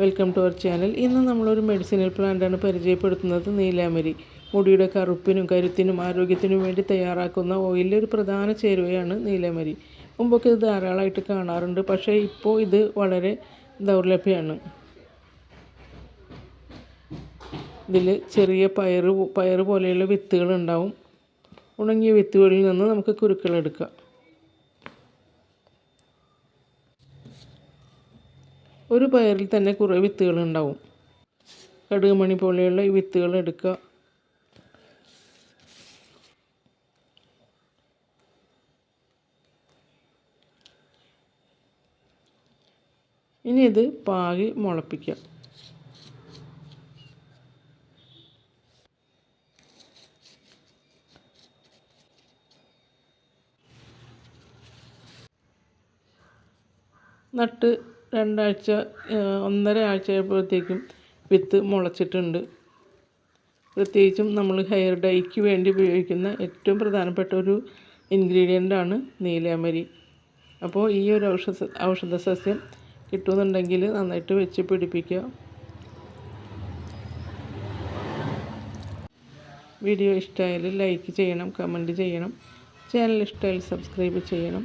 Welcome to our channel. ഇന്ന് നമ്മളൊരു medicinal പ്ലാന്റാണ് പരിചയപ്പെടുത്തുന്നത്. നീലാമരി മുടിയുടെ കറുപ്പിനും കരുത്തിനും ആരോഗ്യത്തിനും വേണ്ടി തയ്യാറാക്കുന്ന ഓയിലിലെ ഒരു പ്രധാന ചേരുവയാണ് നീലാമരി മുമ്പൊക്കെ ഇത് ധാരാളമായിട്ട് കാണാറുണ്ട്. പക്ഷേ ഇപ്പോൾ ഇത് വളരെ ദൗർലഭ്യമാണ്. ഇതിൽ ചെറിയ പയറ് പയറ് പോലെയുള്ള വിത്തുകളുണ്ടാവും ഉണങ്ങിയ വിത്തുകളിൽ നിന്ന് നമുക്ക് കുരുക്കളെടുക്കാം ഒരു പയറിൽ തന്നെ കുറേ വിത്തുകൾ ഉണ്ടാവും കടുക് മണി പോലെയുള്ള ഈ വിത്തുകൾ എടുക്കുക. ഇനി ഇത് പാകി മുളപ്പിക്കുക. നട്ട് രണ്ടാഴ്ച ഒന്നര ആഴ്ചയായപ്പോഴത്തേക്കും വിത്ത് മുളച്ചിട്ടുണ്ട്. പ്രത്യേകിച്ചും നമ്മൾ ഹെയർ ഡൈക്ക് വേണ്ടി ഉപയോഗിക്കുന്ന ഏറ്റവും പ്രധാനപ്പെട്ട ഒരു ഇൻഗ്രീഡിയന്റാണ് നീലാമരി. അപ്പോൾ ഈ ഒരു ഔഷധ ഔഷധ സസ്യം കിട്ടുമെന്നുണ്ടെങ്കിൽ നന്നായിട്ട് വെച്ച് പിടിപ്പിക്കുക വീഡിയോ ഇഷ്ടമായാൽ ലൈക്ക് ചെയ്യണം കമന്റ് ചെയ്യണം ചാനൽ ഇഷ്ടമായാൽ സബ്സ്ക്രൈബ് ചെയ്യണം.